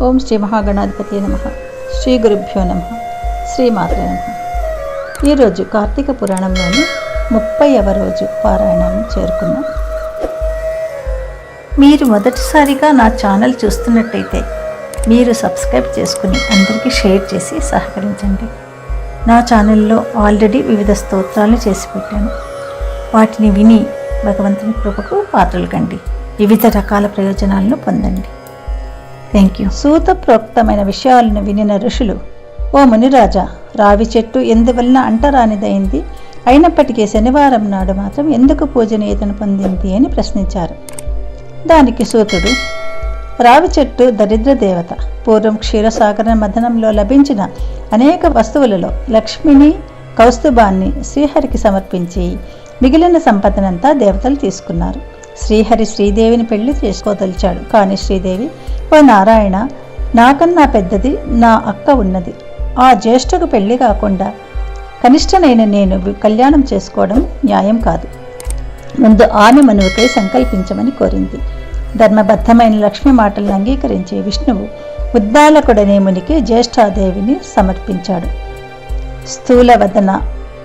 ఓం శ్రీ మహాగణాధిపతి నమ. శ్రీ గురుభ్యో నమ. శ్రీమాత్రే నమ. ఈరోజు కార్తీక పురాణంలోని ముప్పైవ రోజు పారాయణం చేరుకున్నాం. మీరు మొదటిసారిగా నా ఛానల్ చూస్తున్నట్టయితే మీరు సబ్స్క్రైబ్ చేసుకుని అందరికీ షేర్ చేసి సహకరించండి. నా ఛానల్లో ఆల్రెడీ వివిధ స్తోత్రాలు చేసి పెట్టాను. వాటిని విని భగవంతుని కృపకు పాత్రలు కండి. వివిధ రకాల ప్రయోజనాలను పొందండి. థ్యాంక్ యూ సూత ప్రోక్తమైన విషయాలను వినిన ఋషులు ఓ మునిరాజా రావి చెట్టు ఎందువలన అంటరానిదైంది? అయినప్పటికీ శనివారం నాడు మాత్రం ఎందుకు పూజనీయతను పొందింది? అని ప్రశ్నించారు. దానికి సూతుడు రావి చెట్టు దరిద్ర దేవత. పూర్వం క్షీరసాగర మథనంలో లభించిన అనేక వస్తువులలో లక్ష్మిని కౌస్తుభాన్ని శ్రీహరికి సమర్పించి మిగిలిన సంపదనంతా దేవతలు తీసుకున్నారు. శ్రీహరి శ్రీదేవిని పెళ్ళి చేసుకోదలిచాడు. కానీ శ్రీదేవి ఓ నారాయణ నాకన్నా పెద్దది నా అక్క ఉన్నది. ఆ జ్యేష్ఠకు పెళ్ళి కాకుండా కనిష్టనైన నేను కళ్యాణం చేసుకోవడం న్యాయం కాదు. ముందు ఆమె మనువుకై సంకల్పించమని కోరింది. ధర్మబద్ధమైన లక్ష్మి మాటలను అంగీకరించే విష్ణువు ఉద్దాలకుడనే మునికి జ్యేష్ఠాదేవిని సమర్పించాడు. స్థూలవదన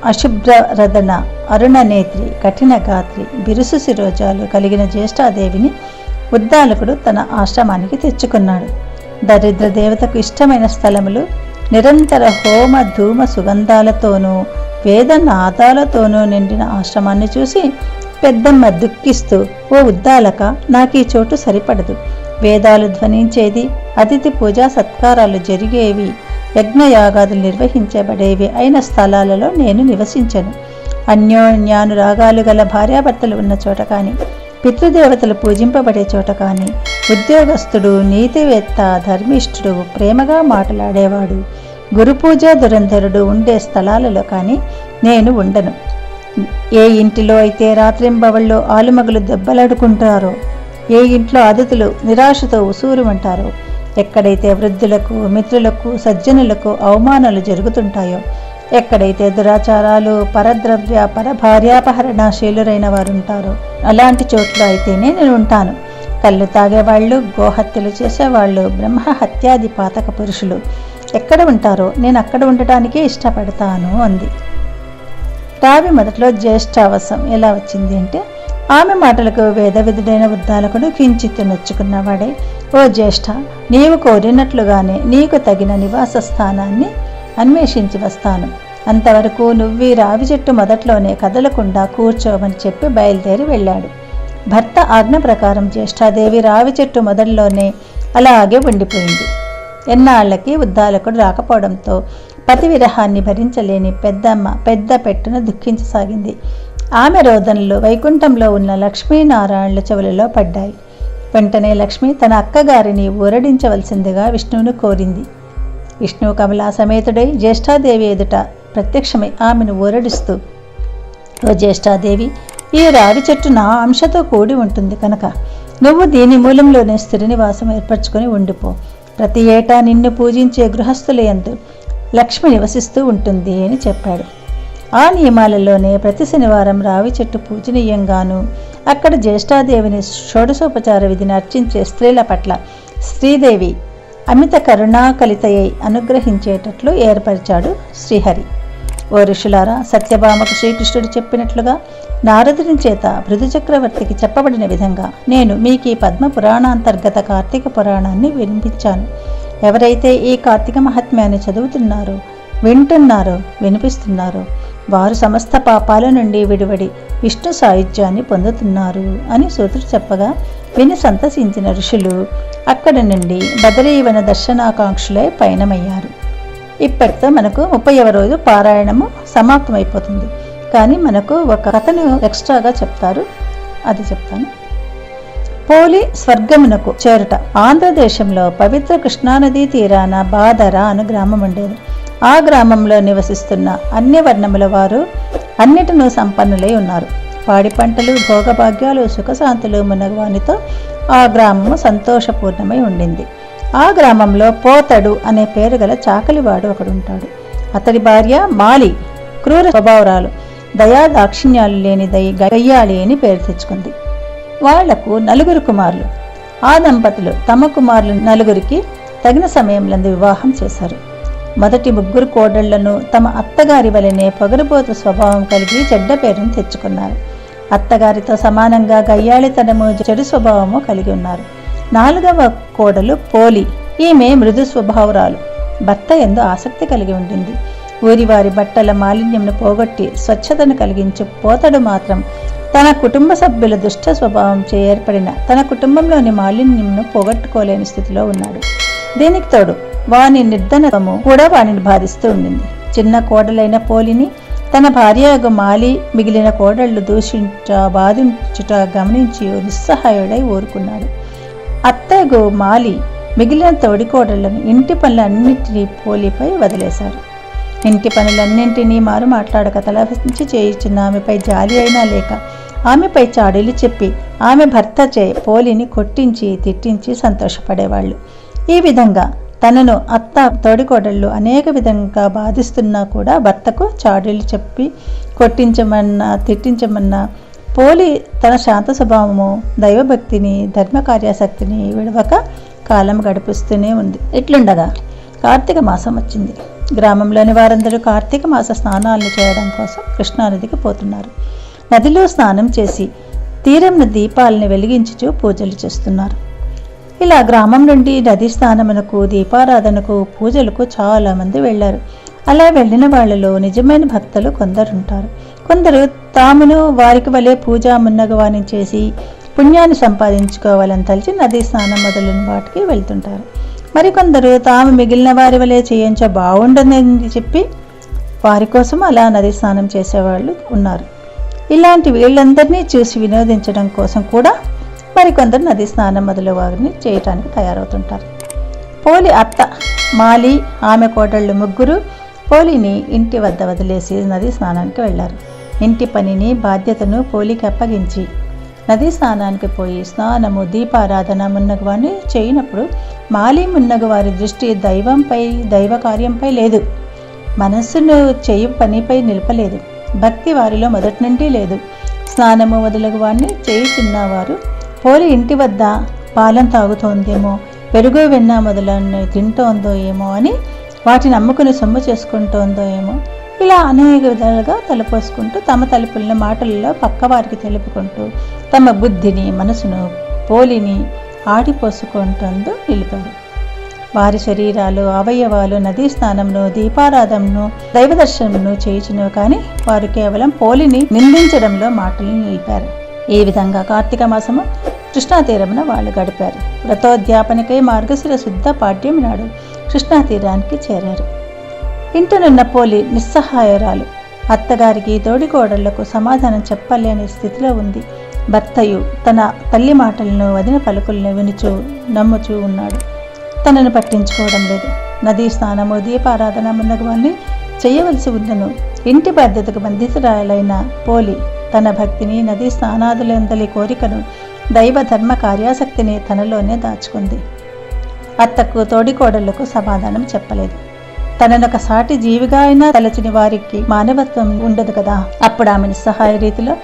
అశుభ్రరదన అరుణనేత్రి కఠిన గాత్రి బిరుసు శిరోజాలు కలిగిన జ్యేష్ఠాదేవిని ఉద్దాలకుడు తన ఆశ్రమానికి తెచ్చుకున్నాడు. దరిద్ర దేవతకు ఇష్టమైన స్థలములు నిరంతర హోమ ధూమ సుగంధాలతోనూ వేద నాదాలతోనూ నిండిన ఆశ్రమాన్ని చూసి పెద్దమ్మ దుఃఖిస్తూ ఓ ఉద్దాలక నాకు ఈ చోటు సరిపడదు. వేదాలు ధ్వనించేది అతిథి పూజా సత్కారాలు జరిగేవి యజ్ఞయాగాదులు నిర్వహించబడేవి అయిన స్థలాలలో నేను నివసించను. అన్యోన్యానురాగాలు గల భార్యాభర్తలు ఉన్న చోట కానీ పితృదేవతలు పూజింపబడే చోట కానీ ఉద్యోగస్తుడు నీతివేత్త ధర్మిష్ఠుడు ప్రేమగా మాట్లాడేవాడు. గురుపూజ దురంధరుడు ఉండే స్థలాలలో కానీ నేను ఉండను. ఏ ఇంటిలో అయితే రాత్రింబవళ్ళు ఆలుమగులు దెబ్బలాడుకుంటారో ఏ ఇంట్లో అతిథులు నిరాశతో ఉసూరుమంటారో ఎక్కడైతే వృద్ధులకు మిత్రులకు సజ్జనులకు అవమానాలు జరుగుతుంటాయో ఎక్కడైతే దురాచారాలు పరద్రవ్య పరభార్యాపహరణశీలురైన వారు ఉంటారో అలాంటి చోట్ల అయితేనే నేను ఉంటాను కళ్ళు తాగేవాళ్ళు గోహత్యలు చేసేవాళ్ళు బ్రహ్మ హత్యాది పాతక పురుషులు. ఎక్కడ ఉంటారో నేను అక్కడ ఉండటానికే ఇష్టపడతాను అంది. రావి మొదట్లో జ్యేష్ఠావసం ఎలా వచ్చింది అంటే ఆమె మాటలకు వేదవిధుడైన ఉద్దాలకుడు కించిత్ నొచ్చుకున్నవాడే ఓ జ్యేష్ఠ నీవు కోరినట్లుగానే నీకు తగిన నివాస స్థానాన్ని అన్వేషించి వస్తాను. అంతవరకు నువ్వీ రావి చెట్టు మొదట్లోనే కదలకుండా కూర్చోమని చెప్పి బయలుదేరి వెళ్ళాడు. భర్త ఆజ్ఞ ప్రకారం జ్యేష్ఠాదేవి రావి చెట్టు మొదల్లోనే అలాగే ఉండిపోయింది. ఎన్నాళ్ళకి ఉద్దాలకుడు రాకపోవడంతో పతి విరహాన్ని భరించలేని పెద్దమ్మ పెద్ద పెట్టున దుఃఖించసాగింది. ఆమె రోదనలు వైకుంఠంలో ఉన్న లక్ష్మీనారాయణుల చెవులలో పడ్డాయి. వెంటనే లక్ష్మి తన అక్కగారిని ఊరడించవలసిందిగా విష్ణువును కోరింది. విష్ణు కమలా సమేతుడై జ్యేష్ఠాదేవి ఎదుట ప్రత్యక్షమై ఆమెను ఊరడిస్తూ ఓ జ్యేష్ఠాదేవి ఈ రావి చెట్టు నా అంశతో కూడి ఉంటుంది కనుక నువ్వు దీని మూలంలోనే స్థిర నివాసం ఏర్పరచుకొని ఉండిపో. ప్రతి ఏటా నిన్ను పూజించే గృహస్థులయందు లక్ష్మి నివసిస్తూ ఉంటుంది అని చెప్పాడు. ఆ నియమాలలోనే ప్రతి శనివారం రావి చెట్టు పూజనీయంగాను. అక్కడ జ్యేష్ఠాదేవిని షోడశోపచార విధిని అర్చించే స్త్రీల పట్ల శ్రీదేవి అమిత కరుణాకలితయ్యై అనుగ్రహించేటట్లు ఏర్పరిచాడు శ్రీహరి. ఓ ఋషులారా సత్యభామకు శ్రీకృష్ణుడు చెప్పినట్లుగా నారదుని చేత పృథు చక్రవర్తికి చెప్పబడిన విధంగా నేను మీకు ఈ పద్మ పురాణాంతర్గత కార్తీక పురాణాన్ని వినిపించాను. ఎవరైతే ఈ కార్తీక మహాత్మ్యాన్ని చదువుతున్నారో వింటున్నారో వినిపిస్తున్నారో వారు సమస్త పాపాల నుండి విడివడి విష్ణు సాయుధ్యాన్ని పొందుతున్నారు అని సూత్రుడు చెప్పగా విని సంతసించిన ఋషులు అక్కడి నుండి బదరీవన దర్శనాకాంక్షలై పయనమయ్యారు. ఇప్పటితో మనకు ముప్పైవ రోజు పారాయణము సమాప్తమైపోతుంది. కానీ మనకు ఒక కథను ఎక్స్ట్రాగా చెప్తారు. అది చెప్తాను. పోలి స్వర్గమునకు చేరుట. ఆంధ్రదేశంలో పవిత్ర కృష్ణానదీ తీరాన బాదర అను గ్రామం ఉండేది ఆ గ్రామంలో నివసిస్తున్న అన్ని వర్ణముల వారు అన్నిటినూ సంపన్నులై ఉన్నారు. పాడి పంటలు భోగభాగ్యాలు సుఖశాంతులు మునగవానితో ఆ గ్రామము సంతోషపూర్ణమై ఉండింది. ఆ గ్రామంలో పోతడు అనే పేరు గల చాకలివాడు ఒకడుంటాడు. అతడి భార్య మాలి క్రూర స్వభావరాలు దయా దాక్షిణ్యాలు లేని దయ గయ్యాలి అని పేరు తెచ్చుకుంది. వాళ్ళకు నలుగురు కుమారులు. ఆ దంపతులు తమ కుమారులు నలుగురికి తగిన సమయంలో వివాహం చేశారు. మొదటి ముగ్గురు కోడళ్ళను తమ అత్తగారి వలనే పొగరుబోతు స్వభావం కలిగి చెడ్డ పేరును తెచ్చుకున్నారు. అత్తగారితో సమానంగా గయ్యాళితనము చెడు స్వభావము కలిగి ఉన్నారు. నాలుగవ కోడలు పోలి ఈమె మృదు స్వభావరాలు. భర్త ఎందు ఆసక్తి కలిగి ఉండింది. ఊరివారి బట్టల మాలిన్యంను పోగొట్టి స్వచ్ఛతను కలిగించి పోతడు మాత్రం తన కుటుంబ సభ్యుల దుష్ట స్వభావం ఏర్పడిన తన కుటుంబంలోని మాలిన్యంను పోగొట్టుకోలేని స్థితిలో ఉన్నాడు. దీనికి తోడు? వాని నిర్ధనము కూడా వానిని బాధిస్తూ ఉండింది. చిన్న కోడలైన పోలిని తన భార్యకు మాలి మిగిలిన కోడళ్ళు దూషించ బాధించుట గమనించి నిస్సహాయుడై ఊరుకున్నాడు. అత్తగు మాలి మిగిలిన తోడి కోడళ్ళను ఇంటి పనులన్నింటినీ పోలిపై వదిలేశారు. ఇంటి పనులన్నింటినీ మారు మాట్లాడక తలవంచి చేయించిన ఆమెపై జాలి అయినా లేక ఆమెపై చాడీలు చెప్పి ఆమె భర్త చే పోలిని కొట్టించి తిట్టించి సంతోషపడేవాళ్ళు. ఈ విధంగా తనను అత్త తోడికోడళ్ళు అనేక విధంగా బాధిస్తున్నా కూడా భర్తకు చాడీలు చెప్పి కొట్టించమన్నా తిట్టించమన్నా పోలి తన శాంత స్వభావము దైవభక్తిని ధర్మకార్యాసక్తిని విడవక కాలం గడిపిస్తూనే ఉంది. ఇట్లుండగా కార్తీక మాసం వచ్చింది. గ్రామంలోని వారందరూ కార్తీక మాస స్నానాలను చేయడం కోసం కృష్ణానదికి పోతున్నారు. నదిలో స్నానం చేసి తీరంన దీపాలని వెలిగించుచూ పూజలు చేస్తున్నారు. ఇలా గ్రామం నుండి నది స్నానమునకు దీపారాధనకు పూజలకు చాలా మంది వెళ్ళారు. అలా వెళ్ళిన వాళ్ళలో నిజమైన భక్తులు కొందరుంటారు. కొందరు తామును వారికి వలె పూజా మున్నగవాణి చేసి పుణ్యాన్ని సంపాదించుకోవాలని తలిచి నదీ స్నానం మొదలైన వాటికి వెళ్తుంటారు. మరికొందరు తాము మిగిలిన వారి వలె చేయించ బాగుండదని చెప్పి వారి కోసం అలా నది స్నానం చేసేవాళ్ళు ఉన్నారు. ఇలాంటి వీళ్ళందరినీ చూసి వినోదించడం కోసం కూడా మరికొందరు నది స్నానం మొదలు వారిని చేయటానికి తయారవుతుంటారు. పోలి అత్త మాలి ఆమె కోడళ్ళు ముగ్గురు పోలిని ఇంటి వద్ద వదిలేసి నది స్నానానికి వెళ్ళారు. ఇంటి పనిని బాధ్యతను పోలికి అప్పగించి నదీ స్నానానికి పోయి స్నానము దీపారాధన మున్నగువాన్ని చేయనప్పుడు మాలి మున్నగు వారి దృష్టి దైవంపై దైవ కార్యంపై లేదు. మనస్సును చేయు పనిపై నిలపలేదు. భక్తి వారిలో మొదటి నుండి లేదు. స్నానము మొదలగు వాడిని చేయుచున్నవారు పోలి ఇంటి వద్ద పాలం తాగుతోందేమో పెరుగు వెన్న మొదలన్నీ తింటోందో ఏమో అని వాటిని అమ్ముకుని సొమ్ము చేసుకుంటోందో ఏమో. ఇలా అనేక విధాలుగా తలపోసుకుంటూ తమ తలుపులను మాటలలో పక్కవారికి తెలుపుకుంటూ తమ బుద్ధిని మనసును పోలిని ఆడిపోసుకుంటూ నిలిపారు. వారి శరీరాలు అవయవాలు నదీ స్నానంను దీపారాధంను దైవ దర్శనమును చేయించినవి కానీ వారు కేవలం పోలిని నిందించడంలో మాటలు నిలిపారు. ఈ విధంగా కార్తీక మాసము కృష్ణా తీరమున వాళ్ళు గడిపారు. వ్రతోద్యాపనకై మార్గశిర శుద్ధ పాఠ్యం నాడు కృష్ణా తీరానికి చేరారు. ఇంటనున్న పోలి నిస్సహాయరాలు అత్తగారికి తోడికోడళ్ళకు సమాధానం చెప్పలేని స్థితిలో ఉంది. భర్తయు తన తల్లి మాటలను వదిన పలుకులను వినుచూ నమ్ముచూ ఉన్నాడు. తనను పట్టించుకోవడం లేదు. నదీ స్నానము దీపారాధన మున్నగువన్నీ చేయవలసి ఉందను. ఇంటి బాధ్యతకు బంధితురాలైన పోలి తన భక్తిని నదీ స్నానాదులందలి కోరికను దైవ ధర్మ కార్యాసక్తిని తనలోనే దాచుకుంది. అత్తకు తోడికోడళ్ళకు సమాధానం చెప్పలేదు. తననొక సాటి జీవిగా అయినా తలచిన వారికి మానవత్వం ఉండదు కదా. అప్పుడు ఆమె నిస్సహాయ రీతిలో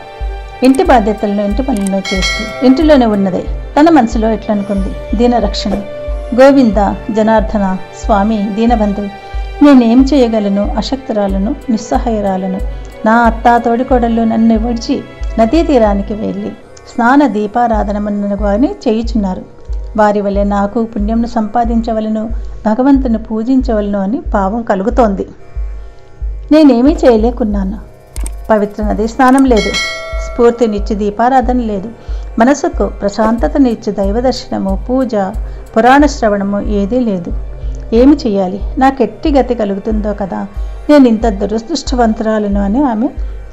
ఇంటి బాధ్యతలను ఇంటి పనులను చేస్తూ ఇంటిలోనే ఉన్నదే. తన మనసులో ఎట్లనుకుంది? దీన రక్షణ గోవింద జనార్దన స్వామి దీనబంధు నేనేం చేయగలను? అశక్తురాలను నిస్సహాయరాలను. నా అత్త తోడికోడళ్ళు నన్ను విడిచి నదీ తీరానికి వెళ్ళి స్నాన దీపారాధనమన్న వారిని చేయుచున్నారు. వారి వలె నాకు పుణ్యంను సంపాదించవలను భగవంతుని పూజించవలను అని భావం కలుగుతోంది. నేనేమీ చేయలేకున్నాను. పవిత్ర నది స్నానం లేదు. స్ఫూర్తినిచ్చి దీపారాధన లేదు. మనసుకు ప్రశాంతతనిచ్చి దైవదర్శనము పూజ పురాణ శ్రవణము ఏదీ లేదు. ఏమి చేయాలి నాకు ఎట్టి గతి కలుగుతుందో కదా? నేను ఇంత దురదృష్టవంతురాలను అని ఆమె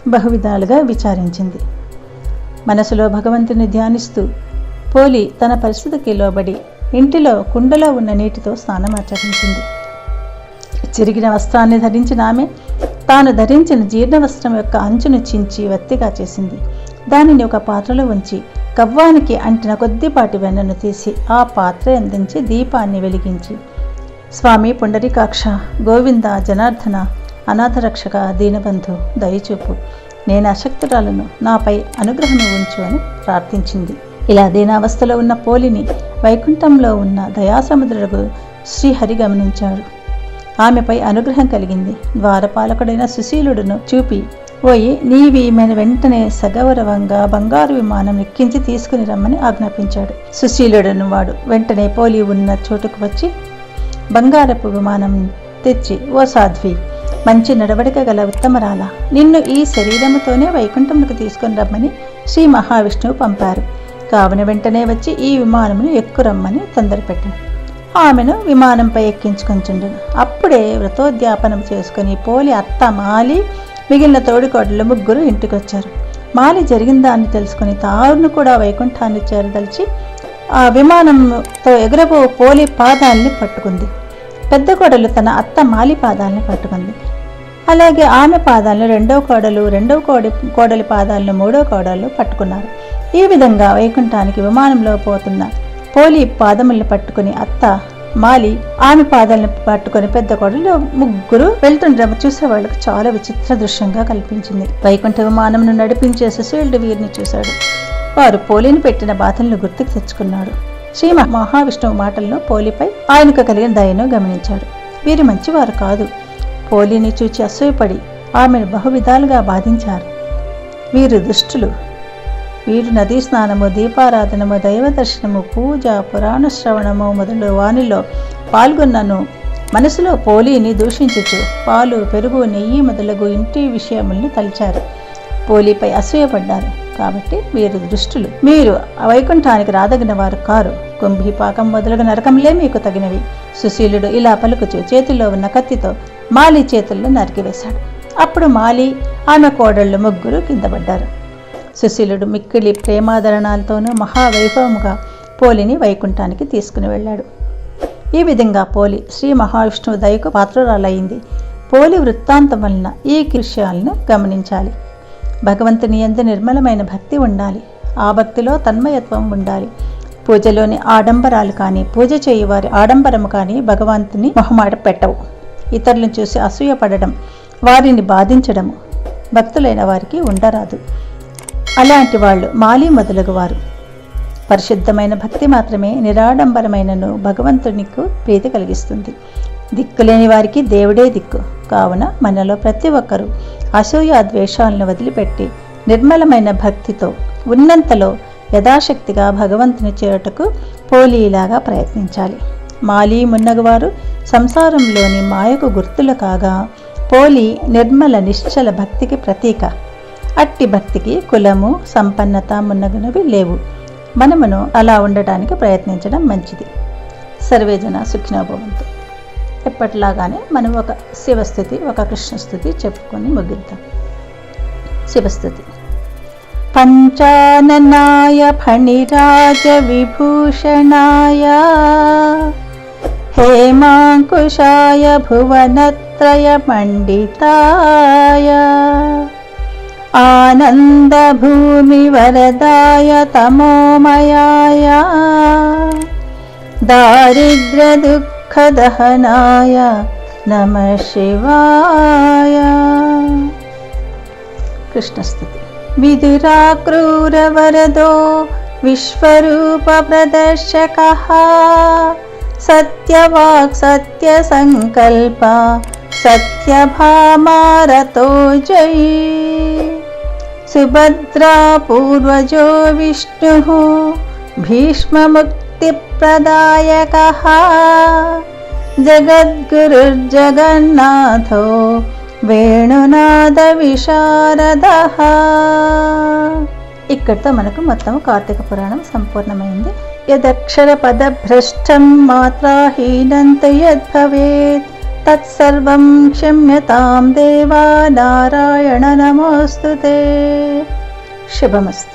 బహువిధాలుగా విచారించింది. మనసులో భగవంతుని ధ్యానిస్తూ పోలి తన పరిస్థితికి లోబడి ఇంటిలో కుండలో ఉన్న నీటితో స్నానం ఆచరించింది. చిరిగిన వస్త్రాన్ని ధరించిన ఆమె తాను ధరించిన జీర్ణ వస్త్రం యొక్క అంచును చించి వత్తిగా చేసింది. దానిని ఒక పాత్రలో ఉంచి కవ్వానికి అంటిన కొద్దిపాటి వెన్నను తీసి ఆ పాత్ర అందించి దీపాన్ని వెలిగించి స్వామి పుండరీకాక్ష గోవింద జనార్దన అనాథరక్షక దీనబంధు దయచూపు. నేను అశక్తురాలను నాపై అనుగ్రహం ఉంచు అని ప్రార్థించింది. ఇలా దీనావస్థలో ఉన్న పోలిని వైకుంఠంలో ఉన్న దయాసముద్రుడు శ్రీహరి గమనించాడు. ఆమెపై అనుగ్రహం కలిగింది. ద్వారపాలకుడైన సుశీలుడును చూపి పోయి నీవి ఈమెను వెంటనే సగౌరవంగా బంగారు విమానం ఎక్కించి తీసుకుని రమ్మని ఆజ్ఞాపించాడు. సుశీలుడను వాడు వెంటనే పోలి ఉన్న చోటుకు వచ్చి బంగారపు విమానం తెచ్చి ఓ సాధ్వి మంచి నడవడిక గల ఉత్తమరాల. నిన్ను ఈ శరీరముతోనే వైకుంఠమునకు తీసుకుని రమ్మని శ్రీ మహావిష్ణువు పంపారు. కావున వెంటనే వచ్చి ఈ విమానమును ఎక్కురమ్మని తొందరపెట్టాను ఆమెను విమానంపై ఎక్కించుకొంచుండెను. అప్పుడే వ్రతోద్యాపనం చేసుకుని పోలి అత్త మాలి మిగిలిన తోడికోడలు ముగ్గురు ఇంటికొచ్చారు. మాలి జరిగిన దాన్ని తెలుసుకుని తారును కూడా వైకుంఠాన్ని చేరదలిచి ఆ విమానంతో ఎగురబో పోలి పాదాల్ని పట్టుకుంది. పెద్ద కోడలు తన అత్త మాలి పాదాలను పట్టుకుంది. అలాగే ఆమె పాదాలను రెండవ కోడలు రెండవ కోడి కోడలి పాదాలను మూడో కోడలు పట్టుకున్నారు. ఈ విధంగా వైకుంఠానికి విమానంలో పోతున్న పోలి పాదములను పట్టుకుని అత్త మాలి ఆమె పాదాలను పట్టుకుని పెద్ద కోడలు ముగ్గురు వెళ్తుండడం చూసే వాళ్ళకు చాలా విచిత్ర దృశ్యంగా కల్పించింది. వైకుంఠ విమానంను నడిపించే సుశీల్డ్ వీరిని చూశాడు. వారు పోలిని పెట్టిన బాధలను గుర్తుకు తెచ్చుకున్నాడు. శ్రీ మహావిష్ణువు మాటల్లో పోలిపై ఆయనకు కలిగిన దయను గమనించాడు. వీరు మంచివారు కాదు. పోలిని చూచి అసూయపడి ఆమెను బహువిధాలుగా బాధించారు. వీరు దుష్టులు. వీరు నదీ స్నానము దీపారాధనము దైవ దర్శనము పూజ పురాణ శ్రవణము మొదలు వానిలో పాల్గొన్నను. మనసులో పోలీని దూషించుచు పాలు పెరుగు నెయ్యి మొదలగు ఇంటి విషయములను తలిచారు. పోలీపై అసూయపడ్డారు. కాబట్టి వీరు దృష్టులు. మీరు వైకుంఠానికి రాదగిన వారు కారు. కుంభీపాకం మొదలగు నరకంలే మీకు తగినవి. సుశీలుడు ఇలా పలుకుచు చేతిలో ఉన్న కత్తితో మాలి చేతుల్లో నరికివేశాడు. అప్పుడు మాలి ఆమె కోడళ్ళు ముగ్గురు కింద పడ్డారు సుశీలుడు మిక్కిలి ప్రేమాదరణాలతోనూ మహావైభవముగా పోలిని వైకుంఠానికి తీసుకుని వెళ్ళాడు. ఈ విధంగా పోలి శ్రీ మహావిష్ణువు దయకు పాత్రురాలయ్యింది పోలి వృత్తాంతం వలన ఈ విషయాలను గమనించాలి. భగవంతుని ఎందు నిర్మలమైన భక్తి ఉండాలి. ఆ భక్తిలో తన్మయత్వం ఉండాలి. పూజలోని ఆడంబరాలు కానీ పూజ చేయువారి ఆడంబరము కానీ భగవంతుని మొహమాట పెట్టవు. ఇతరులను చూసి అసూయపడడం వారిని బాధించడము భక్తులైన వారికి ఉండరాదు. అలాంటి వాళ్ళు మాలి మొదలగు వారు పరిశుద్ధమైన భక్తి మాత్రమే నిరాడంబరమైనను భగవంతునికి ప్రీతి కలిగిస్తుంది. దిక్కులేని వారికి దేవుడే దిక్కు. కావున మనలో ప్రతి ఒక్కరూ అసూయ ద్వేషాలను వదిలిపెట్టి నిర్మలమైన భక్తితో ఉన్నంతలో యథాశక్తిగా భగవంతుని చేరటకు పోలీలాగా ప్రయత్నించాలి. మాలి మున్నగవారు సంసారంలోని మాయకు గుర్తులు కాగా పోలి నిర్మల నిశ్చల భక్తికి ప్రతీక. అట్టి భక్తికి కులము సంపన్నత మున్నగునవి లేవు. మనమును అలా ఉండటానికి ప్రయత్నించడం మంచిది. సర్వేజన సుఖినోభవంతు ఎప్పటిలాగానే మనం ఒక శివస్థుతి ఒక కృష్ణస్థుతి చెప్పుకొని ముగిద్దాం శివస్థుతి పంచాననాయ ఫణిరాజ విభూషణాయ हेमाङ्कुशाय भुवनत्रयमण्डिताय आनन्दभूमिवरदाय तमोमयाय दारिद्र्यदुःखदहनाय नमः शिवाय। कृष्णस्तुति। विदुराक्रूरवरदो विश्वरूपप्रदर्शकः। सत्यवाक् सत्यसङ्कल्प सत्यभामारतो जयी। सुभद्रा पूर्वजो विष्णुः भीष्ममुक्तिप्रदायकः जगद्गुरुर्जगन्नाथो వేణునాదవిశారదః ఇక్కడితో మనకు మొత్తం కార్తీక పురాణం సంపూర్ణమైంది యదక్షర పదభ్రష్టం మాత్రాహీనంత యద్భవేత్ తత్సర్వం క్షమ్యతాం దేవా నారాయణ నమోస్తు శుభమస్తు